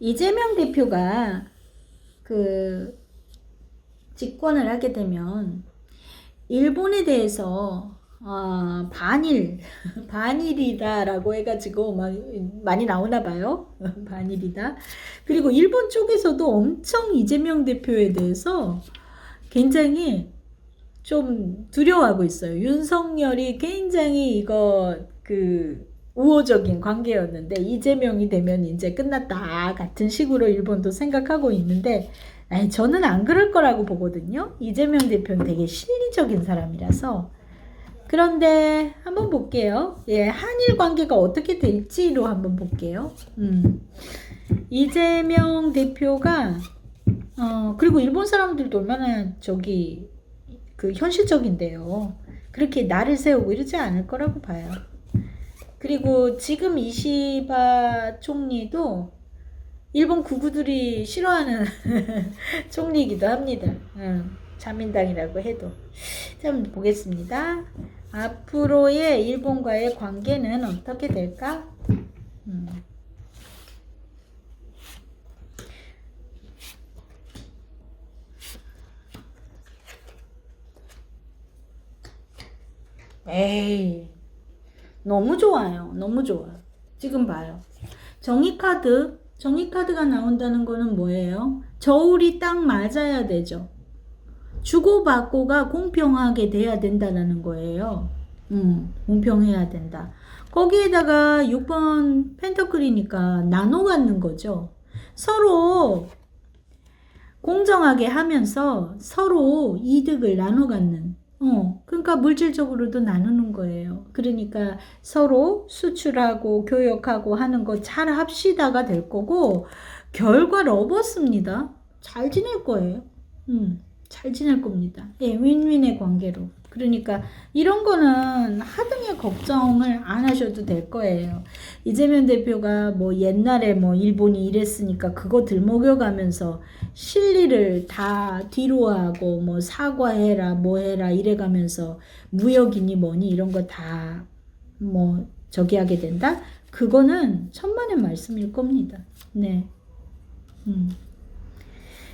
이재명 대표가 그 집권을 하게 되면 일본에 대해서 어, 반일 반일이다라고 해가지고 막 많이 나오나 봐요. 반일이다. 그리고 일본 쪽에서도 엄청 이재명 대표에 대해서 굉장히 좀 두려워하고 있어요. 윤석열이 굉장히 이거 그 우호적인 관계였는데 이재명이 되면 이제 끝났다 같은 식으로 일본도 생각하고 있는데 아니, 저는 안 그럴 거라고 보거든요. 이재명 대표는 되게 실리적인 사람이라서. 그런데 한번 볼게요. 예, 한일 관계가 어떻게 될지로 한번 볼게요. 음. 이재명 대표가 어, 그리고 일본 사람들도 얼마나 저기 그 현실적인데요. 그렇게 나를 세우고 이러지 않을 거라고 봐요. 그리고 지금 이시바 총리도 일본 구구들이 싫어하는 총리이기도 합니다. 음, 자민당이라고 해도. 자, 한번 보겠습니다. 앞으로의 일본과의 관계는 어떻게 될까? 음. 에이, 너무 좋아요. 너무 좋아. 지금 봐요. 정의카드, 정의카드가 나온다는 거는 뭐예요? 저울이 딱 맞아야 되죠. 주고받고가 공평하게 돼야 된다는 거예요. 음, 공평해야 된다. 거기에다가 6번 펜터클이니까 나눠 갖는 거죠. 서로 공정하게 하면서 서로 이득을 나눠 갖는 어, 그러니까 물질적으로도 나누는 거예요. 그러니까 서로 수출하고 교역하고 하는 거 잘 합시다가 될 거고, 결과 러버스입니다. 잘 지낼 거예요. 음, 잘 지낼 겁니다. 예, 윈윈의 관계로. 그러니까 이런 거는 하등의 걱정을 안 하셔도 될 거예요. 이재명 대표가 뭐 옛날에 뭐 일본이 이랬으니까 그거 들먹여가면서 실리를 다 뒤로 하고 뭐 사과해라 뭐 해라 이래가면서 무역이니 뭐니 이런 거 다 뭐 저기 하게 된다? 그거는 천만의 말씀일 겁니다. 네. 음.